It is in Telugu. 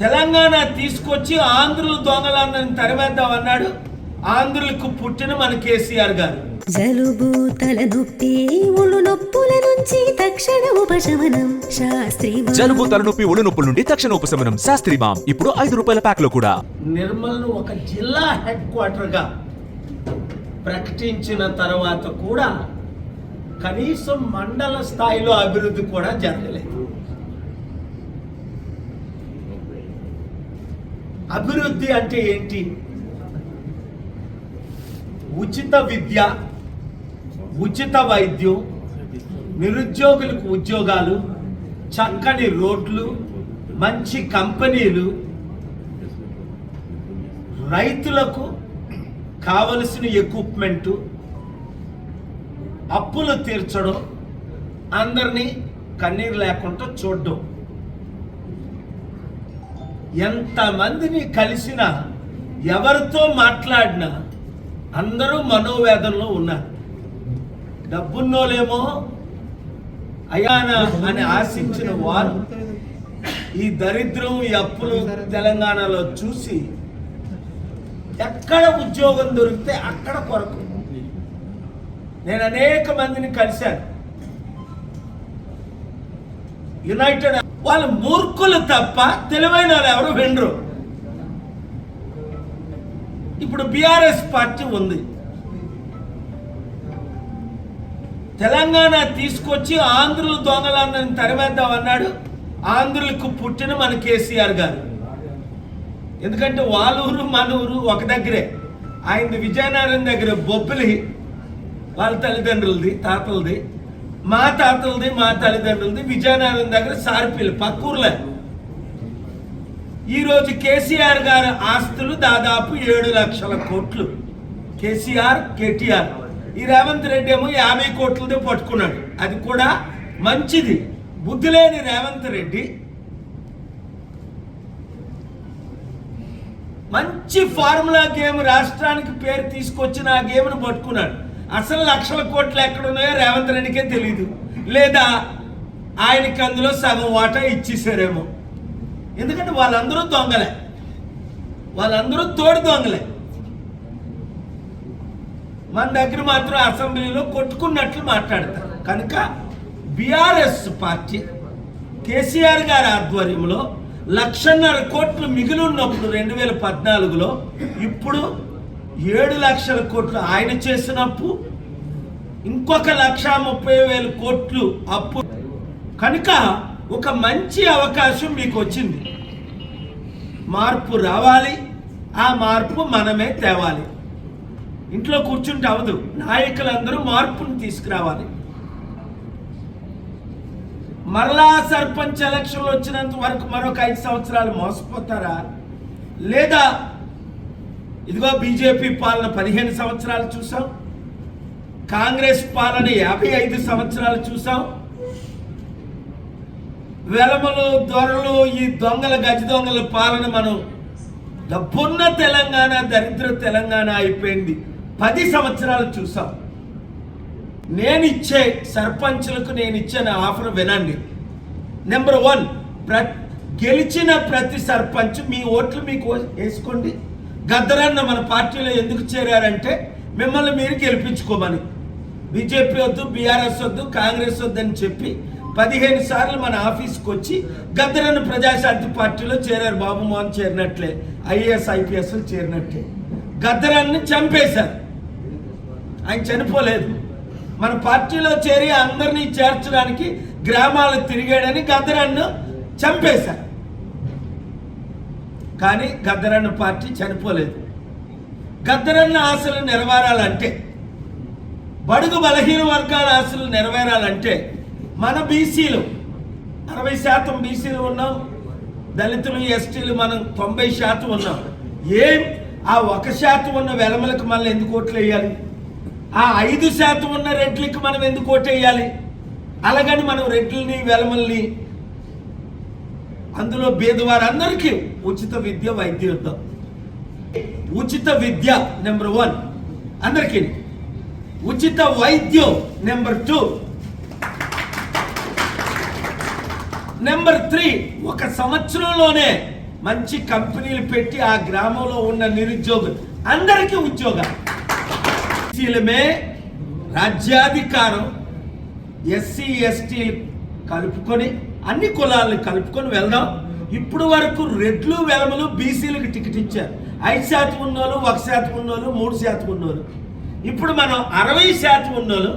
తెలంగాణ తీసుకొచ్చి ఆంధ్రులు దొంగలందరిని తరిమేద్దాం అన్నాడు ఆంధ్రులకు పుట్టిన మన కేసీఆర్ గారు. జలుబు తలనొప్పి ఒళ్ళు నొప్పుల నుంచి తక్షణ ఉపశమనం. శాస్త్రీ జలుబు తలనొప్పి ఒళ్ళు నొప్పుల నుండి తక్షణ ఉపశమనం. శాస్త్రి మామ్ ఇప్పుడు ఐదు రూపాయల ప్యాక్లో కూడా. నిర్మల్ను ఒక జిల్లా హెడ్ క్వార్టర్గా ప్రకటించిన తర్వాత కూడా కనీసం మండల స్థాయిలో అభివృద్ధి కూడా జరగలేదు. అభివృద్ధి అంటే ఏంటి? ఉచిత విద్య ఉచిత వైద్యం నిరుద్యోగులకు ఉద్యోగాలు చక్కని రోడ్లు మంచి కంపెనీలు రైతులకు కావలసిన ఎక్విప్మెంటు అప్పులు తీర్చడం అందరినీ కన్నీరు లేకుండా చూడడం. ఎంతమందిని కలిసినా ఎవరితో మాట్లాడినా అందరూ మనోవేదనలో ఉన్నారు. డబ్బున్నోలేమో అయాన అని ఆశించిన వారు ఈ దరిద్రం ఈ అప్పులు తెలంగాణలో చూసి ఎక్కడ ఉద్యోగం దొరికితే అక్కడ కొరకు. నేను అనేక మందిని కలిశాను. యునైటెడ్ వాళ్ళు మూర్ఖులు తప్ప తెలివైన వాళ్ళు ఎవరు వినరు. ఇప్పుడు బీఆర్ఎస్ పార్టీ ఉంది. తెలంగాణ తీసుకొచ్చి ఆంధ్రులు దొంగలందరిని తరివేద్దాం అన్నాడు ఆంధ్రులకు పుట్టిన మన కేసీఆర్ గారు. ఎందుకంటే వాళ్ళూరు మన ఊరు ఒక దగ్గరే. ఆయనది విజయనగరం దగ్గర బొబ్బిలి. వాళ్ళ తల్లిదండ్రులది తాతలది. మా తాతలది మా తల్లిదండ్రులది విజయనగరం దగ్గర సార్పిల్లి పక్కూర్లే. ఈరోజు కేసీఆర్ గారి ఆస్తులు దాదాపు ఏడు లక్షల కోట్లు. కేసీఆర్ కేటీఆర్. ఈ రేవంత్ రెడ్డి ఏమో యాభై కోట్లతో పట్టుకున్నాడు. అది కూడా మంచిది. బుద్ధి లేని రేవంత్ రెడ్డి మంచి ఫార్ములా గేమ్ రాష్ట్రానికి పేరు తీసుకొచ్చిన ఆ గేమ్ను పట్టుకున్నాడు. అసలు లక్షల కోట్లు ఎక్కడున్నాయో రేవంత్ రెడ్డికే తెలియదు లేదా ఆయనకి అందులో సగం వాటా ఇచ్చేసారేమో ఎందుకంటే వాళ్ళందరూ దొంగలే. వాళ్ళందరూ తోడు దొంగలే. మన దగ్గర మాత్రం అసెంబ్లీలో కొట్టుకున్నట్లు మాట్లాడతారు. కనుక బీఆర్ఎస్ పార్టీ కేసీఆర్ గారి ఆధ్వర్యంలో లక్షన్నర కోట్లు మిగిలి ఉన్నప్పుడు రెండు వేల పద్నాలుగులో ఇప్పుడు ఏడు లక్షల కోట్లు ఆయన చేసిన అప్పు ఇంకొక లక్ష ముప్పై వేల కోట్లు అప్పు. కనుక ఒక మంచి అవకాశం మీకు వచ్చింది. మార్పు రావాలి ఆ మార్పు మనమే తేవాలి. ఇంట్లో కూర్చుంటే అవదు నాయకులందరూ మార్పును తీసుకురావాలి. మరలా సర్పంచ్ ఎలక్షన్లు వచ్చినంత వరకు మరొక ఐదు సంవత్సరాలు మోసపోతారా? లేదా ఇదిగో బీజేపీ పాలన పదిహేను సంవత్సరాలు చూసాం. కాంగ్రెస్ పాలన యాభై ఐదు సంవత్సరాలు చూసాం. వెలమలు దొరలు ఈ దొంగల గజ దొంగల పాలన మనం డబ్బున్న తెలంగాణ దరిద్ర తెలంగాణ అయిపోయింది. పది సంవత్సరాలు చూసాం. నేను ఇచ్చే సర్పంచులకు నేను ఇచ్చిన ఆఫర్ వినండి. నెంబర్ వన్ ప్ర గెలిచిన ప్రతి సర్పంచ్ మీ ఓట్లు మీకు వేసుకోండి. గద్దరన్న మన పార్టీలో ఎందుకు చేరారంటే మిమ్మల్ని మీరు గెలిపించుకోమని. బీజేపీ వద్దు బీఆర్ఎస్ వద్దు కాంగ్రెస్ వద్దు అని చెప్పి పదిహేను సార్లు మన ఆఫీస్కి వచ్చి గద్దరన్న ప్రజాశాంతి పార్టీలో చేరారు బాబు మోహన్ చేరినట్లే ఐఏఎస్ ఐపీఎస్లు చేరినట్లే. గద్దరాన్ని చంపేశారు. ఆయన చనిపోలేదు. మన పార్టీలో చేరి అందరినీ చేర్చడానికి గ్రామాలు తిరిగాడని గద్దరాన్ని చంపేశారు. కానీ గద్దరన్న పార్టీ చనిపోలేదు. గద్దరన్న ఆశలు నెరవేరాలంటే బడుగు బలహీన వర్గాల ఆశలు నెరవేరాలంటే మన బీసీలు అరవై శాతం బీసీలు ఉన్నాం దళితులు ఎస్టీలు మనం తొంభై శాతం ఉన్నాం. ఏం? ఆ ఒక శాతం ఉన్న వెలమలకు మనం ఎందుకు ఓట్లు వేయాలి? ఆ ఐదు శాతం ఉన్న రెడ్లకి మనం ఎందుకు ఓటేయాలి వేయాలి? అలాగని మనం రెడ్లని వెలమల్ని అందులో పేదవారందరికీ ఉచిత విద్య వైద్యం ఉచిత విద్య నెంబర్ వన్ అందరికీ. ఉచిత వైద్యం నెంబర్ టూ. నెంబర్ త్రీ ఒక సంవత్సరంలోనే మంచి కంపెనీలు పెట్టి ఆ గ్రామంలో ఉన్న నిరుద్యోగులు అందరికీ ఉద్యోగాలు బీసీలమే రాజ్యాధికారం ఎస్సీ ఎస్టీలు కలుపుకొని అన్ని కులాలను కలుపుకొని వెళ్దాం. ఇప్పుడు వరకు రెడ్లు వెలమలు బీసీలకు టికెట్ ఇచ్చారు. ఐదు శాతం ఉన్నోళ్ళు ఒక శాతం ఉన్నోళ్ళు మూడు శాతం ఉన్నోళ్ళు. ఇప్పుడు మనం అరవై శాతం ఉన్నోళ్ళు